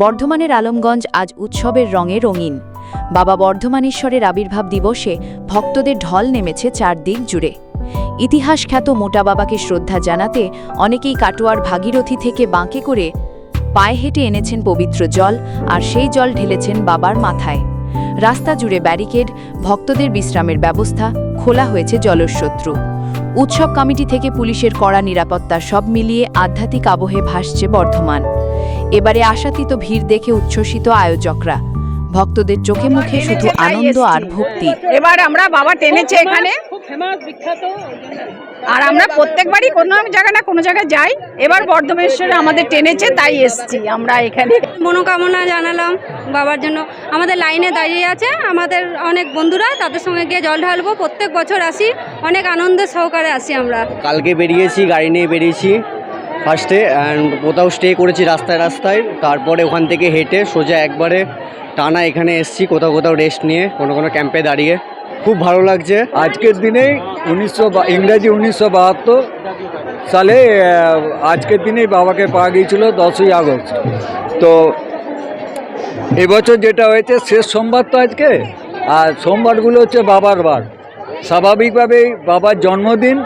বর্ধমানের আলমগঞ্জ আজ উৎসবের রঙে রঙিন। বাবা বর্ধমানেশ্বরের আবির্ভাব দিবসে ভক্তদের ঢল নেমেছে চারদিক জুড়ে। ইতিহাস খ্যাত মোটা বাবাকে শ্রদ্ধা জানাতে অনেকেই কাটোয়ার ভাগীরথী থেকে বাঁকে করে পায়ে হেঁটে এনেছেন পবিত্র জল আর সেই জল ঢেলেছেন বাবার মাথায়। রাস্তা জুড়ে ব্যারিকেড, ভক্তদের বিশ্রামের ব্যবস্থা, খোলা হয়েছে জলশত্রু উৎসব কমিটি থেকে পুলিশের কড়া নিরাপত্তা সব মিলিয়ে আধ্যাত্মিক আবহে ভাসছে বর্ধমান। এবারে আশাতীত ভিড় দেখে উচ্ছ্বসিত আয়োজকরা। ভক্তদের চোখে মুখে শুধু আনন্দ আর ভক্তি। এবার আমরা বাবা টেনেছে এখানে। ফেমাস বিখ্যাত আর আমরা প্রত্যেকবারই কোনো জায়গায় না কোনো জায়গায় যাই। এবার বর্ধমেশ্বরে আমাদের টেনেছে তাই এসছি আমরা এখানে। মনোকামনা জানালাম বাবার জন্য। আমাদের লাইনে দাঁড়িয়ে আছে আমাদের অনেক বন্ধুরা তাদের সঙ্গে গিয়ে জল ঢালবো। প্রত্যেক বছর আসি অনেক আনন্দ সহকারে আসি আমরা। কালকে বেরিয়েছি গাড়ি নিয়ে বেরিয়েছি ফার্স্টে অ্যান্ড কোথাও স্টে করেছি রাস্তায় রাস্তায়। তারপরে ওখান থেকে হেঁটে সোজা একবারে টানা এখানে এসছি কোথাও কোথাও রেস্ট নিয়ে কোনো কোনো ক্যাম্পে দাঁড়িয়ে। খুব ভালো লাগছে। আজকের দিনেই উনিশশো ইংরাজি উনিশশো বাহাত্তর সালে আজকের দিনেই বাবাকে পাওয়া গিয়েছিল দশই আগস্ট। তো এবছর যেটা হয়েছে, শেষ সোমবার তো আজকে, আর সোমবারগুলো হচ্ছে বাবার বার। স্বাভাবিকভাবেই বাবার জন্মদিন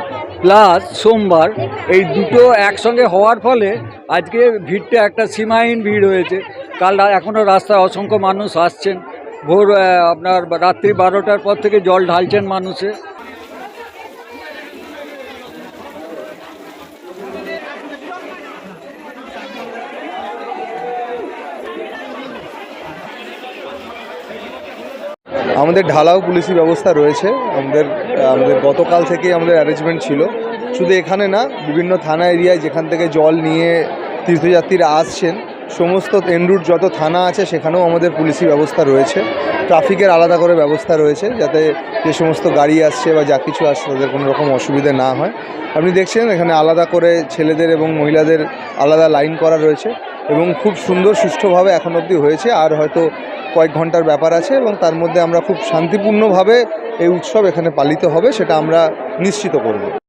প্লাস সোমবার, এই দুটো একসঙ্গে হওয়ার ফলে আজকে ভিড়টা একটা সীমাহীন ভিড় হয়েছে। কাল এখনও রাস্তায় অসংখ্য মানুষ আসছেন। ভোর আপনার রাত্রি বারোটার পর থেকে জল ঢালছেন মানুষে। আমাদের ঢালাও পুলিশি ব্যবস্থা রয়েছে। আমাদের আমাদের গতকাল থেকেই আমাদের অ্যারেঞ্জমেন্ট ছিল। শুধু এখানে না, বিভিন্ন থানা এরিয়ায় যেখান থেকে জল নিয়ে তীর্থযাত্রীরা আসছেন সমস্ত এনরুট যত থানা আছে, সেখানেও আমাদের পুলিশি ব্যবস্থা রয়েছে। ট্রাফিকের আলাদা করে ব্যবস্থা রয়েছে, যাতে যে সমস্ত গাড়ি আসছে বা যা কিছু আসছে, তাদের কোনো রকম অসুবিধে না হয়। আপনি দেখছেন, এখানে আলাদা করে ছেলেদের এবং মহিলাদের আলাদা লাইন করা রয়েছে এবং খুব সুন্দর সুষ্ঠুভাবে এখন অবধি হয়েছে। আর হয়তো কয়েক ঘণ্টার ব্যাপার আছে এবং তার মধ্যে আমরা খুব শান্তিপূর্ণভাবে এই উৎসব এখানে পালিত হবে, সেটা আমরা নিশ্চিত করব।